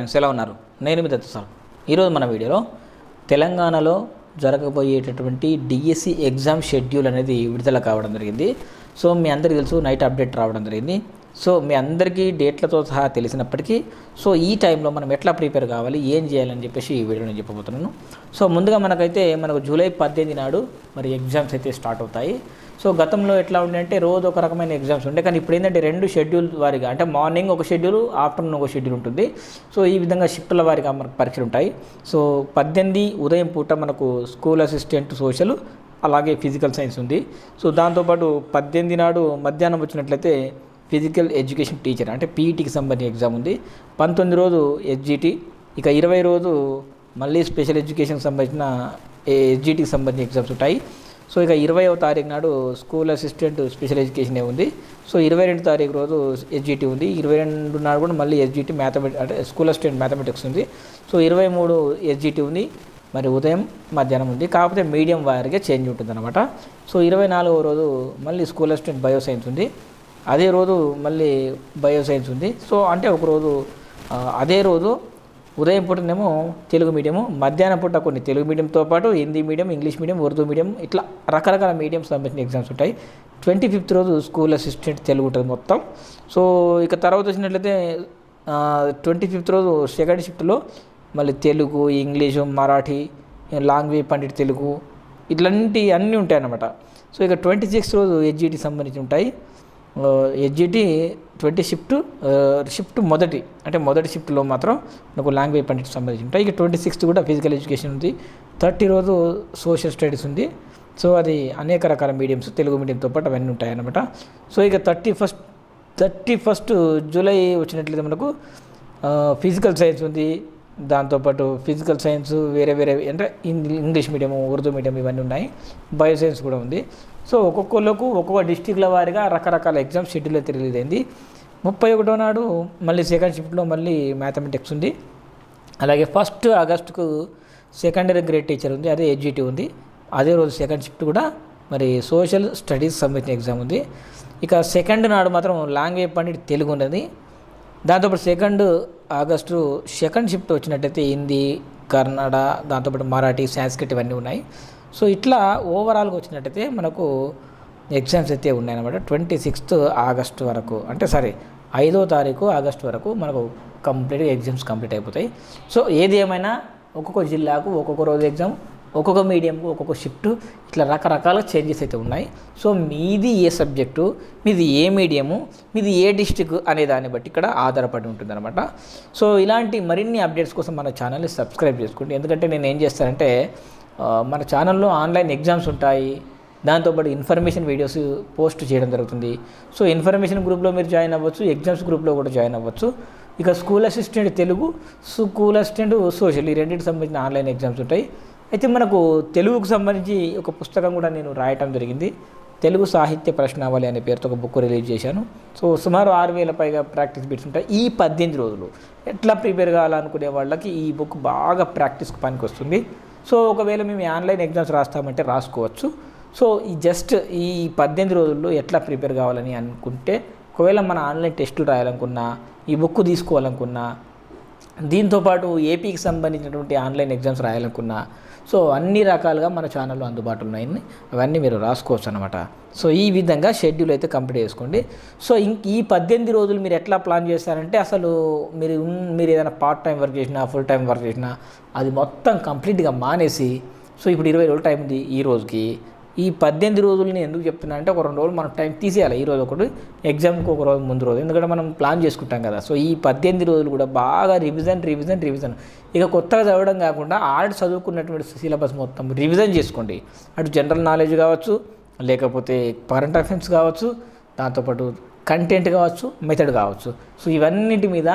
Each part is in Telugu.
ఫ్రెండ్స్ ఎలా ఉన్నారు? నేను మీ దత్తు సార్. ఈరోజు మన వీడియోలో తెలంగాణలో జరగబోయేటటువంటి డిఎస్సి ఎగ్జామ్ షెడ్యూల్ అనేది విడుదల కావడం జరిగింది. సో మీ అందరికీ తెలుసు నైట్ అప్డేట్ రావడం జరిగింది. సో మీ అందరికీ డేట్లతో సహా తెలిసినప్పటికీ సో ఈ టైంలో మనం ఎట్లా ప్రిపేర్ కావాలి ఏం చేయాలని చెప్పేసి ఈ వీడియో నేను చెప్పబోతున్నాను. సో ముందుగా మనకైతే మనకు జూలై పద్దెనిమిది నాడు మరి ఎగ్జామ్స్ అయితే స్టార్ట్ అవుతాయి. సో గతంలో ఎట్లా ఉండే అంటే రోజు ఒక రకమైన ఎగ్జామ్స్ ఉండే. కానీ ఇప్పుడు ఏంటంటే రెండు షెడ్యూల్ వారిగా అంటే మార్నింగ్ ఒక షెడ్యూల్ ఆఫ్టర్నూన్ ఒక షెడ్యూల్ ఉంటుంది. సో ఈ విధంగా షిఫ్ట్ల వారిగా మనకు పరీక్షలు ఉంటాయి. సో పద్దెనిమిది ఉదయం పూట మనకు స్కూల్ అసిస్టెంట్ సోషల్ అలాగే ఫిజికల్ సైన్స్ ఉంది. సో దాంతోపాటు పద్దెనిమిది నాడు మధ్యాహ్నం వచ్చినట్లయితే ఫిజికల్ ఎడ్యుకేషన్ టీచర్ అంటే పీఈటీకి సంబంధించిన ఎగ్జామ్ ఉంది. పంతొమ్మిది రోజు ఎస్జిటి ఇక ఇరవై రోజు మళ్ళీ స్పెషల్ ఎడ్యుకేషన్కి సంబంధించిన ఎస్జిటికి సంబంధించిన ఎగ్జామ్స్ ఉంటాయి. సో ఇక ఇరవైవ తారీఖు నాడు స్కూల్ అసిస్టెంట్ స్పెషల్ ఎడ్యుకేషన్ ఉంది. సో ఇరవై రెండు తారీఖు రోజు ఎస్జిటి ఉంది. ఇరవై రెండు నాడు కూడా మళ్ళీ ఎస్జిటి మ్యాథమెటిక్స్ అంటే స్కూల్ అసిస్టెంట్ మ్యాథమెటిక్స్ ఉంది. సో ఇరవై మూడు ఎస్జిటి ఉంది. మరి ఉదయం మధ్యాహ్నం ఉంది. కాకపోతే మీడియం వారిగా చేంజ్ ఉంటుంది అనమాట సో ఇరవై నాలుగవ రోజు మళ్ళీ స్కూల్ అసిస్టెంట్ బయో సైన్స్ ఉంది. అదే రోజు మళ్ళీ బయో సైన్స్ ఉంది. సో అంటే ఒకరోజు అదే రోజు ఉదయం పూటనేమో తెలుగు మీడియము మధ్యాహ్నం పూట కొన్ని తెలుగు మీడియంతో పాటు Hindi medium English medium Urdu medium ఇట్లా రకరకాల మీడియం సంబంధించిన ఎగ్జామ్స్ ఉంటాయి. ట్వంటీ ఫిఫ్త్ రోజు స్కూల్ అసిస్టెంట్ తెలుగు ఉంటుంది మొత్తం. సో ఇక తర్వాత వచ్చినట్లయితే ట్వంటీ ఫిఫ్త్ రోజు సెకండ్ షిఫ్ట్లో మళ్ళీ తెలుగు ఇంగ్లీషు మరాఠీ లాంగ్వేజ్ పండిట్ తెలుగు ఇట్లాంటి అన్నీ ఉంటాయి అన్నమాట సో ఇక ట్వంటీ సిక్స్త్ రోజు హెచ్జిటి సంబంధించి ఉంటాయి. హెచ్జిటి ట్వంటీ షిఫ్ట్ షిఫ్ట్ మొదటి అంటే మొదటి షిఫ్ట్లో మాత్రం నాకు లాంగ్వేజ్ పండిట్ సంబంధించి ఉంటాయి. ఇక ట్వంటీ సిక్స్త్ కూడా ఫిజికల్ ఎడ్యుకేషన్ ఉంది. థర్టీ రోజు సోషల్ స్టడీస్ ఉంది. సో అది అనేక రకాల మీడియంస్ తెలుగు మీడియంతో పాటు అవన్నీ ఉంటాయన్నమాట. సో ఇక thirty first thirty first July వచ్చినట్లయితే మనకు ఫిజికల్ సైన్స్ ఉంది. దాంతోపాటు ఫిజికల్ సైన్స్ వేరే వేరే అంటే ఇంగ్లీష్ మీడియం ఉర్దూ మీడియం ఇవన్నీ ఉన్నాయి. బయో సైన్స్ కూడా ఉంది. సో ఒక్కొక్కళ్ళకు ఒక్కొక్క డిస్టిక్ల వారిగా రకరకాల ఎగ్జామ్ షెడ్యూల్ అయితే రిలీజ్ అయింది. ముప్పై ఒకటో నాడు మళ్ళీ సెకండ్ షిఫ్ట్లో మళ్ళీ మ్యాథమెటిక్స్ ఉంది. అలాగే ఫస్ట్ ఆగస్టుకు సెకండరీ గ్రేడ్ టీచర్ ఉంది అదే ఎడ్జిటీ ఉంది. అదే రోజు సెకండ్ షిఫ్ట్ కూడా మరి సోషల్ స్టడీస్ సంబంధించిన ఎగ్జామ్ ఉంది. ఇక సెకండ్ నాడు మాత్రం లాంగ్వేజ్ పండిట్ తెలుగు ఉన్నది. దాంతోపాటు సెకండ్ ఆగస్టు సెకండ్ షిఫ్ట్ వచ్చినట్టయితే హిందీ కన్నడ దాంతోపాటు మరాఠీ సాంస్క్రిట్ ఇవన్నీ ఉన్నాయి. సో ఇట్లా ఓవరాల్గా వచ్చినట్టయితే మనకు ఎగ్జామ్స్ అయితే ఉన్నాయన్నమాట. ట్వంటీ సిక్స్త్ ఆగస్టు వరకు అంటే సారీ ఐదో తారీఖు ఆగస్టు వరకు మనకు కంప్లీట్గా ఎగ్జామ్స్ కంప్లీట్ అయిపోతాయి. సో ఏది ఏమైనా ఒక్కొక్క జిల్లాకు ఒక్కొక్క రోజు ఎగ్జామ్ ఒక్కొక్క మీడియంకు ఒక్కొక్క షిఫ్ట్ ఇట్లా రకరకాల చేంజెస్ అయితే ఉన్నాయి. సో మీది ఏ సబ్జెక్టు మీది ఏ మీడియము మీది ఏ డిస్టిక్ అనే దాన్ని బట్టి ఇక్కడ ఆధారపడి ఉంటుందన్నమాట. సో ఇలాంటి మరిన్ని అప్డేట్స్ కోసం మన ఛానల్ని సబ్స్క్రైబ్ చేసుకోండి. ఎందుకంటే నేను ఏం చేస్తానంటే మన ఛానల్లో ఆన్లైన్ ఎగ్జామ్స్ ఉంటాయి. దాంతోపాటు ఇన్ఫర్మేషన్ వీడియోస్ పోస్ట్ చేయడం జరుగుతుంది. సో ఇన్ఫర్మేషన్ గ్రూప్లో మీరు జాయిన్ అవ్వచ్చు ఎగ్జామ్స్ గ్రూప్లో కూడా జాయిన్ అవ్వచ్చు. ఇక school assistant Telugu school assistant social ఈ రెండింటికి సంబంధించిన ఆన్లైన్ ఎగ్జామ్స్ ఉంటాయి. అయితే మనకు తెలుగుకు సంబంధించి ఒక పుస్తకం కూడా నేను రాయటం జరిగింది. తెలుగు సాహిత్య ప్రశ్నావళి అనే పేరుతో ఒక బుక్ రిలీజ్ చేశాను. సో సుమారు ఆరు వేల పైగా ప్రాక్టీస్ బిట్స్ ఉంటాయి. ఈ పద్దెనిమిది రోజులు ఎట్లా ప్రిపేర్ కావాలనుకునే వాళ్ళకి ఈ బుక్ బాగా ప్రాక్టీస్కి పనికి వస్తుంది సో ఒకవేళ మేము ఆన్లైన్ ఎగ్జామ్స్ రాస్తామంటే రాసుకోవచ్చు. సో ఈ జస్ట్ ఈ పద్దెనిమిది రోజుల్లో ఎట్లా ప్రిపేర్ కావాలని అనుకుంటే ఒకవేళ మన ఆన్లైన్ టెస్టులు రాయాలనుకున్నా ఈ బుక్ తీసుకోవాలనుకున్నా దీంతోపాటు ఏపీకి సంబంధించినటువంటి ఆన్లైన్ ఎగ్జామ్స్ రాయాలనుకున్నా సో అన్ని రకాలుగా మన ఛానల్లో అందుబాటులో ఉన్నాయి. అవన్నీ మీరు రాసుకోవచ్చు అనమాట సో ఈ విధంగా షెడ్యూల్ అయితే కంప్లీట్ చేసుకోండి. సో ఇంక ఈ పద్దెనిమిది రోజులు మీరు ఎట్లా ప్లాన్ చేస్తారంటే అసలు మీరు మీరు ఏదైనా పార్ట్ టైం వర్క్ చేసినా ఫుల్ టైం వర్క్ చేసినా అది మొత్తం కంప్లీట్గా మానేసి సో ఇప్పుడు ఇరవై రోజులు టైం ఉంది ఈ రోజుకి ఈ పద్దెనిమిది రోజులు నేను ఎందుకు చెప్తున్నా అంటే ఒక రెండు రోజులు మనం టైం తీసేయాలి. ఈ రోజు ఒకటి ఎగ్జామ్కి ఒక రోజు ముందు రోజు. ఎందుకంటే మనం ప్లాన్ చేసుకుంటాం కదా. సో ఈ పద్దెనిమిది రోజులు కూడా బాగా రివిజన్ రివిజన్ రివిజన్ ఇక కొత్తగా చదవడం కాకుండా ఆల్రెడీ చదువుకున్నటువంటి సిలబస్ మొత్తం రివిజన్ చేసుకోండి. అటు జనరల్ నాలెడ్జ్ కావచ్చు లేకపోతే కరెంట్ అఫైర్స్ కావచ్చు దాంతోపాటు కంటెంట్ కావచ్చు మెథడ్ కావచ్చు. సో ఇవన్నిటి మీద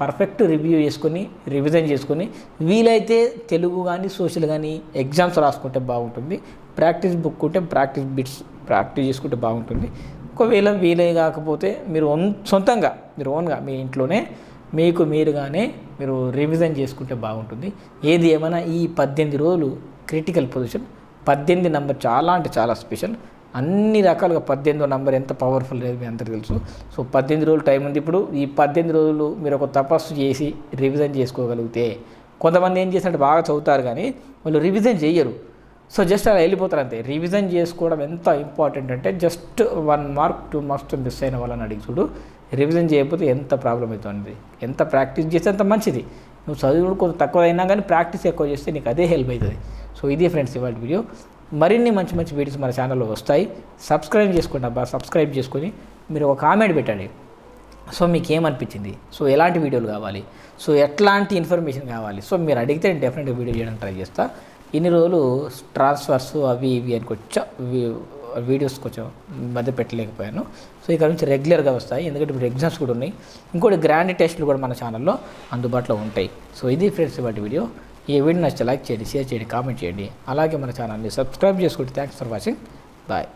పర్ఫెక్ట్ రివ్యూ చేసుకొని రివిజన్ చేసుకొని వీలైతే తెలుగు కానీ సోషల్ కానీ ఎగ్జామ్స్ రాసుకుంటే బాగుంటుంది. ప్రాక్టీస్ బుక్ ఉంటే ప్రాక్టీస్ బిట్స్ ప్రాక్టీస్ చేసుకుంటే బాగుంటుంది. ఒకవేళ వీలే కాకపోతే మీరు సొంతంగా మీరు ఓన్గా మీ ఇంట్లోనే మీకు మీరుగానే మీరు రివిజన్ చేసుకుంటే బాగుంటుంది. ఏది ఏమైనా ఈ పద్దెనిమిది రోజులు క్రిటికల్ పొజిషన్ పద్దెనిమిది నెంబర్ చాలా అంటే చాలా స్పెషల్ అన్ని రకాలుగా పద్దెనిమిదో నంబర్ ఎంత పవర్ఫుల్ లేదు మీ అందరికీ తెలుసు. సో పద్దెనిమిది రోజులు టైం ఉంది ఇప్పుడు. ఈ పద్దెనిమిది రోజులు మీరు ఒక తపస్సు చేసి రివిజన్ చేసుకోగలిగితే కొంతమంది ఏం చేసినట్టు బాగా చదువుతారు కానీ వాళ్ళు రివిజన్ చేయరు. సో జస్ట్ అలా వెళ్ళిపోతారు అంతే. రివిజన్ చేసుకోవడం ఎంత ఇంపార్టెంట్ అంటే just one mark two marks miss అయిన వాళ్ళని అడిగి చూడు. రివిజన్ చేయకపోతే ఎంత ప్రాబ్లం అవుతుంది? ఎంత ప్రాక్టీస్ చేస్తే అంత మంచిది. నువ్వు చదువు కొంచెం తక్కువ అయినా కానీ ప్రాక్టీస్ ఎక్కువ చేస్తే నీకు అదే హెల్ప్ అవుతుంది. సో ఇది ఫ్రెండ్స్ ఇవాళ వీడియో మరిన్ని మంచి మంచి వీడియోస్ మన ఛానల్లో వస్తాయి. సబ్స్క్రైబ్ చేసుకోండి అబ్బా సబ్స్క్రైబ్ చేసుకొని మీరు ఒక కామెంట్ పెట్టండి. సో మీకు ఏమనిపించింది సో ఎలాంటి వీడియోలు కావాలి? సో ఎట్లాంటి ఇన్ఫర్మేషన్ కావాలి? సో మీరు అడిగితే నేను డెఫినెట్గా వీడియో చేయడానికి ట్రై చేస్తా. ఇన్ని రోజులు ట్రాన్స్ఫర్స్ అవి ఇవి అని కొంచెం వీడియోస్ కొంచెం మధ్య పెట్టలేకపోయాను. సో ఇక్కడ నుంచి రెగ్యులర్గా వస్తాయి. ఎందుకంటే ఇప్పుడు ఎగ్జామ్స్ కూడా ఉన్నాయి. ఇంకోటి గ్రాండ్ టెస్ట్లు కూడా మన ఛానల్లో అందుబాటులో ఉంటాయి. సో ఇది ఫ్రెండ్స్ వాటి వీడియో ఈ వీడియో నచ్చితే లైక్ చేయండి షేర్ చేయండి కామెంట్ చేయండి. అలాగే మన ఛానల్ని సబ్స్క్రైబ్ చేసుకోండి థ్యాంక్స్ ఫర్ వాచింగ్. బాయ్.